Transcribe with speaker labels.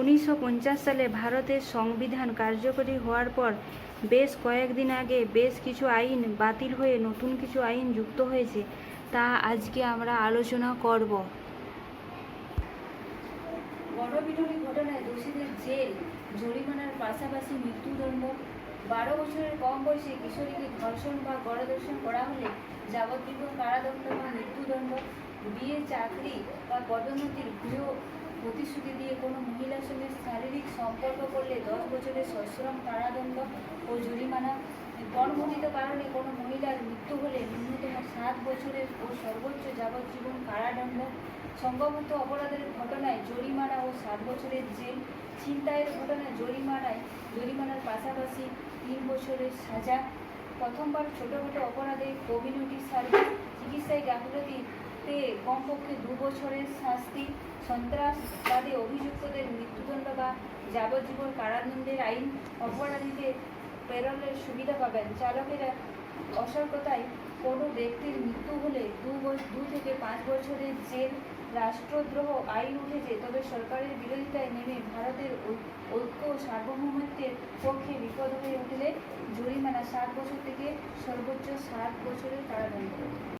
Speaker 1: উনিশশো পঞ্চাশ সালে ভারতের সংবিধান কার্যকরী হওয়ার পর বেশ কয়েকদিন আগে বেশ কিছু আইন বাতিল হয়ে নতুন কিছু আইন যুক্ত হয়েছে, তা আজকে আমরা আলোচনা করব। গণপিটুনি ঘটনায় দোষীদের জেল, জরিমানার পাশাপাশি মৃত্যুদণ্ড, বারো বছরের কম বয়সে কিশোরীকে ধর্ষণ বা গণধর্ষণ করা হলে যাবজ্জীবন কারাদণ্ড বা বিয়ে চাকরি বা পদোন্নতির ভুয়ো প্রতিশ্রুতি দিয়ে কোনো মহিলার সঙ্গে শারীরিক সম্পর্ক করলে দশ বছরের সশ্রম, কারাদণ্ড ও জরিমানা কর্মহিত কারণে কোনো মহিলার মৃত্যু হলে ন্যূনতম সাত বছরের ও সর্বোচ্চ যাবজ্জীবন কারাদণ্ড সংঘবদ্ধ অপরাধের ঘটনায় জরিমানা ও সাত বছরের জেল, ছিনতাইয়ের ঘটনায় জরিমানায়, জরিমানার পাশাপাশি তিন বছরের সাজা। প্রথমবার ছোটোখাটো অপরাধে কমিউনিটি সার্ভিস চিকিৎসায় গাফিলতিতে কমপক্ষে দু বছরের শাস্তি, সন্ত্রাসবাদে অভিযুক্তদের মৃত্যুদণ্ড বা যাবজ্জীবন কারাদণ্ডের আইন অপরাধীদের প্রেরণের সুবিধা পাবেন। চালকেরা অসতর্কতায় কোনো ব্যক্তির মৃত্যু হলে দু দু থেকে পাঁচ বছরের জেল, রাষ্ট্রদ্রোহ আইন উঠেছে। তবে সরকারের বিরোধিতায় নেমে ভারতের ঐক্য সার্বভৌমত্বের পক্ষে বিপদ হয়ে উঠলে জরিমানা সাত বছর থেকে সর্বোচ্চ সাত বছরের কারাদণ্ড।